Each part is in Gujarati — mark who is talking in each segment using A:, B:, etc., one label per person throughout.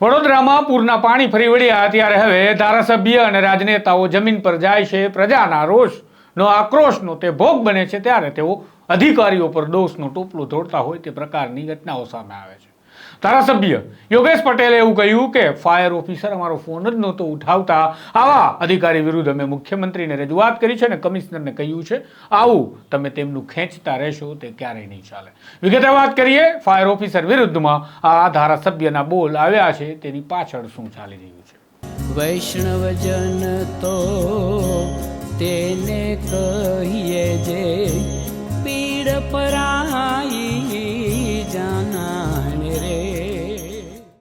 A: વડોદરામાં પૂરના પાણી ફરી વળ્યા ત્યારે હવે ધારાસભ્ય અને રાજનેતાઓ જમીન પર જાય છે પ્રજાના રોષનો આક્રોશનો તે ભોગ બને છે ત્યારે તેઓ અધિકારીઓ પર દોષનું ટોપલું ધોડતા હોય તે પ્રકારની ઘટનાઓ સામે આવે છે. ધારાસભ્ય યોગેશ પટેલે એવું કહ્યું કે ફાયર ઓફિસર અમારો ફોન જ નહોતો ઉઠાવતા. આવા અધિકારી વિરુદ્ધ અમે મુખ્યમંત્રીને રજૂઆત કરી છે અને કમિશનરને કહ્યું છે, આવું તમે તેમનું ખેંચતા રહેશો, તે ક્યારેય નહીં ચાલે. વિગતે વાત કરીએ ફાયર ઓફિસર વિરુદ્ધમાં આ ધારાસભ્યના બોલ આવ્યા છે, તેની પાછળ શું ચાલી રહ્યું છે?
B: વૈષ્ણવજન તો તેને કહીએ જે, પીડ પરાઈ જાનાને રે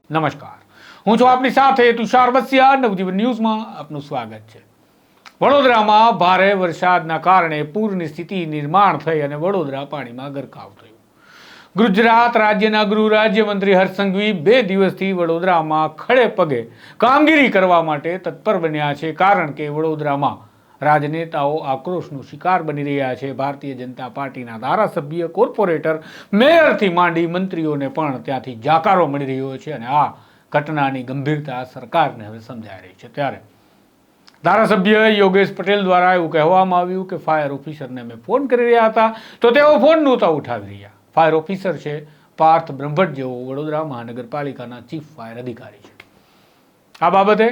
A: નમસ્કાર. હું છું આપની સાથે તુષાર બસિયા નવજીવન ન્યૂઝમાં આપનું સ્વાગત છે. વડોદરામાં ભારે વરસાદના કારણે પૂરની સ્થિતિ નિર્માણ થઈ અને વડોદરા પાણીમાં ગરકાવ થયું. ગુજરાત રાજ્યના ગૃહ રાજ્યમંત્રી હર્ષ સંઘવી બે દિવસથી વડોદરામાં ખડે પગે કામગીરી કરવા માટે તત્પર બન્યા છે કારણ કે વડોદરામાં રાજનેતાઓ આક્રોશનો શિકાર બની રહ્યા છે. ભારતીય જનતા પાર્ટીના ધારાસભ્ય, કોર્પોરેટર, મેયરથી માંડી મંત્રીઓને પણ ત્યાંથી જાકારો મળી રહ્યો છે અને આ ઘટનાની ગંભીરતા સરકારને હવે સમજાઈ રહી છે. ત્યારે ધારાસભ્ય યોગેશ પટેલ દ્વારા એવું કહેવામાં આવ્યું કે ફાયર ઓફિસરને અમે ફોન કરી રહ્યા હતા. તો તેઓ ફોન નહોતા ઉઠાવી રહ્યા. ફાયર ઓફિસર છે પાર્થ બ્રહ્મભટ્ટ, જેઓ વડોદરા મહાનગરપાલિકાના ચીફ ફાયર અધિકારી છે. આ બાબતે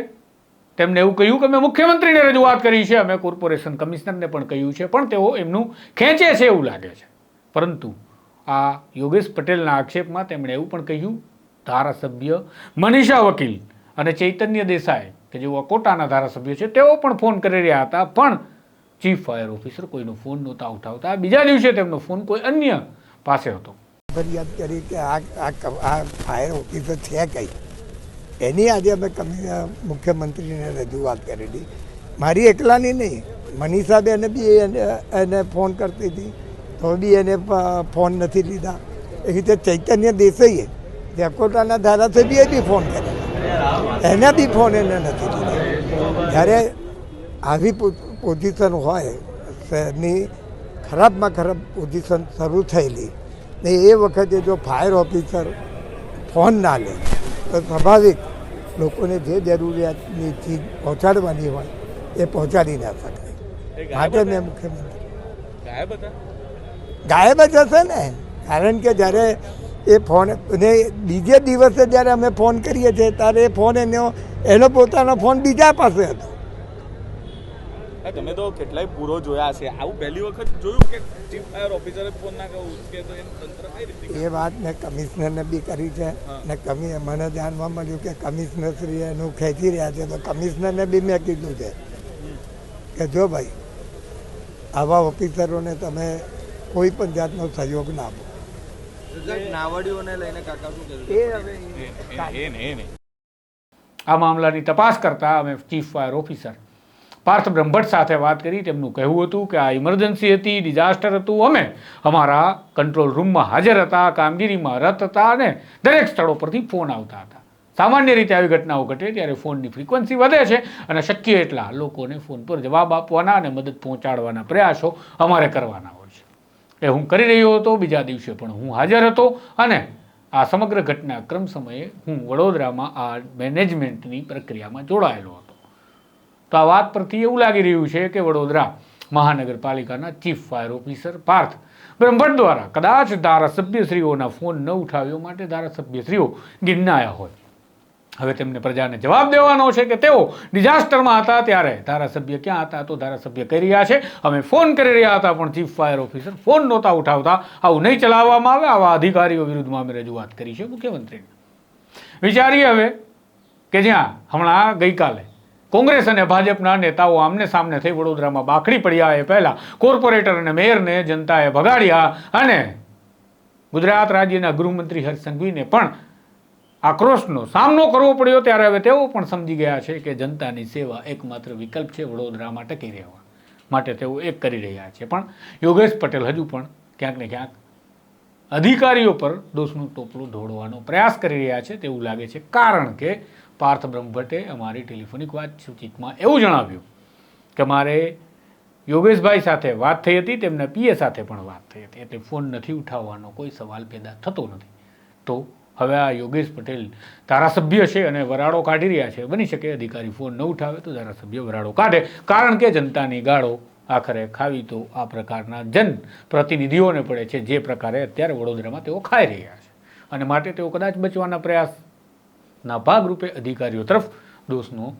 A: તેમણે એવું કહ્યું કે અમે મુખ્યમંત્રીને રજૂઆત કરી છે, અમે કોર્પોરેશન કમિશનરને પણ કહ્યું છે, પણ તેઓ એમનું ખેંચે છે એવું લાગે છે. પરંતુ આ યોગેશ પટેલના આક્ષેપમાં તેમણે એવું પણ કહ્યું, ધારાસભ્ય મનીષા વકીલ અને ચૈતન્ય દેસાઈ, કે જેઓ અકોટાના ધારાસભ્ય છે, તેઓ પણ ફોન કરી રહ્યા હતા, પણ ચીફ ફાયર ઓફિસર કોઈનો ફોન નહોતા ઉઠાવતા. બીજા દિવસે તેમનો ફોન કોઈ અન્ય પાસે હતો.
C: ફરિયાદ કરી કે આ ફાયર ઓફિસર છે કઈ? એની આજે અમે મુખ્યમંત્રીને રજૂઆત કરેલી. મારી એકલાની નહીં. મનીષાબેને બી એને ફોન કરતી હતી. તો બી એને ફોન નથી લીધા. એ રીતે ચૈતન્ય દેસાઈએ જે અકોટાના ધારાસભ્યએ બી ફોન કરેલા એને બી ફોન એને નથી લીધા. જ્યારે આવી પોઝિશન હોય, શહેરની ખરાબમાં ખરાબ પોઝિશન શરૂ થયેલી, ને એ વખતે જો ફાયર ઓફિસર ફોન ના લે, તો સ્વાભાવિક લોકોને જે જરૂરિયાતની ચીજ પહોંચાડવાની હોય એ પહોંચાડી ના શકાય. માટે મેં મુખ્યમંત્રી. ગાયબ જ હશે ને? કારણ કે જ્યારે એ ફોન ને બીજે દિવસે જ્યારે અમે ફોન કરીએ છીએ ત્યારે એ ફોન એનો એનો પોતાનો ફોન બીજા પાસે હતો.
D: તમે તો કેટલાય પૂરો જોયા છે આવું પહેલી વખત જોયું કે ચીફ ફાયર ઓફિસરે ફોન ના કહું કે તો એનું તંત્ર કઈ રીતે
C: એ વાત મેં કમિશનરને બી કરી છે ને કમિ મને જાણવા મળ્યું કે કમિશનરશ્રી એનું ખેંચી રહ્યા છે. તો કમિશનરને બી મેં કીધું છે કે જો ભાઈ આવા ઓફિસરોને તમે કોઈ પણ જાતનો સહયોગ ના આપો.
D: નાવડીઓને લઈને કાકા શું
C: એ હવે
D: એ ને એ ને
A: આ મામલાની તપાસ કરતા અમે chief fire officer Parth Brahmbhatt સાથે વાત કરી, તેમનું કહેવું હતું કે આ ઇમરજન્સી હતી ડિઝાસ્ટર હતું. અમે અમારા કંટ્રોલ રૂમમાં હાજર હતા, કામગીરીમાં રત હતા અને દરેક સ્થળો પરથી ફોન આવતા હતા. સામાન્ય રીતે આવી ઘટનાઓ ઘટે ત્યારે ફોનની ફ્રીક્વન્સી વધે છે અને શક્ય એટલા લોકોને ફોન પર જવાબ આપવાના અને મદદ પહોંચાડવાના પ્રયાસો અમારે કરવાના હોય છે. એ હું કરી રહ્યો હતો, બીજા દિવસે પણ હું હાજર હતો અને આ સમગ્ર ઘટનાક્રમ સમયે હું વડોદરામાં આ મેનેજમેન્ટની પ્રક્રિયામાં જોડાયેલો હતો. તો આ વાત પરથી એવું લાગી રહ્યું છે કે વડોદરા મહાનગરપાલિકાના chief fire officer Parth Brahmbhatt દ્વારા કદાચ ધારાસભ્યશ્રીઓના ફોન ન ઉઠાવ્યો માટે ધારાસભ્યશ્રીઓ ગિન્નાયા હોય. હવે તેમને પ્રજાને જવાબ દેવાનો છે કે તેઓ ડિઝાસ્ટરમાં હતા ત્યારે ધારાસભ્ય ક્યાં હતા તો ધારાસભ્ય કહી રહ્યા છે, અમે ફોન કરી રહ્યા હતા પણ ચીફ ફાયર ઓફિસર ફોન નહોતા ઉઠાવતા, આવું નહીં ચલાવવામાં આવે, આવા અધિકારીઓ વિરુદ્ધમાં અમે રજૂઆત કરી છે મુખ્યમંત્રીને. વિચારીએ હવે કે જ્યાં હમણાં ગઈકાલે કોંગ્રેસ અને ભાજપના નેતાઓ આમને સામને થઈ વડોદરામાં બાખડી પડ્યા એ પહેલા કોર્પોરેટર અને મેયરને જનતાએ ભગાડ્યા અને ગુજરાત રાજ્યના ગૃહમંત્રી હર્ષ સંઘવીને પણ આક્રોશનો સામનો કરવો પડ્યો ત્યારે હવે તેઓ પણ સમજી ગયા છે કે જનતાની સેવા એકમાત્ર વિકલ્પ છે વડોદરામાં ટકી રહેવા માટે તેઓ એક કરી રહ્યા છે. પણ યોગેશ પટેલ હજુ પણ ક્યાંક ને ક્યાંક અધિકારીઓ પર દોષનું ટોપલું ઢોળવાનો પ્રયાસ કરી રહ્યા છે તેવું લાગે છે. કારણ કે પાર્થ બ્રહ્મભટ્ટે અમારી ટેલિફોનિક વાતચીતમાં એવું જણાવ્યું કે મારે યોગેશભાઈ સાથે વાત થઈ હતી, તેમના પીએ સાથે પણ વાત થઈ હતી. એટલે ફોન નથી ઉઠાવવાનો, કોઈ સવાલ પેદા થતો નથી. તો હવે આ યોગેશ પટેલ ધારાસભ્ય છે અને વરાળો કાઢી રહ્યા છે. બની શકે અધિકારી ફોન ન ઉઠાવે તો ધારાસભ્ય વરાળો કાઢે. કારણ કે જનતાની ગાળો આખરે ખાવી તો આ પ્રકારના જન પ્રતિનિધિઓને પડે છે. જે પ્રકારે અત્યારે વડોદરામાં તેઓ ખાઈ રહ્યા છે. અને માટે તેઓ કદાચ બચવાના પ્રયાસના ભાગરૂપે અધિકારીઓ તરફ દોષનો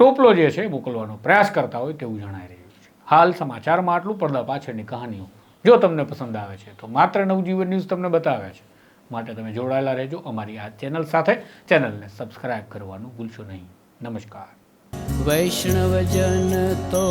A: ટોપલો જે છે મોકલવાનો પ્રયાસ કરતા હોય તેવું જણાઈ રહ્યું છે. હાલ સમાચારમાં આટલું પડદા પાછળની કહાનીઓ જો તમને પસંદ આવે છે, તો માત્ર નવજીવન ન્યૂઝ તમને બતાવે છે. માટે તમે જોડાયેલા રહેજો. અમારી આ ચેનલ સાથે ચેનલને સબસ્ક્રાઇબ કરવાનું ભૂલશો નહીં. નમસ્કાર.
B: વૈષ્ણવજન તો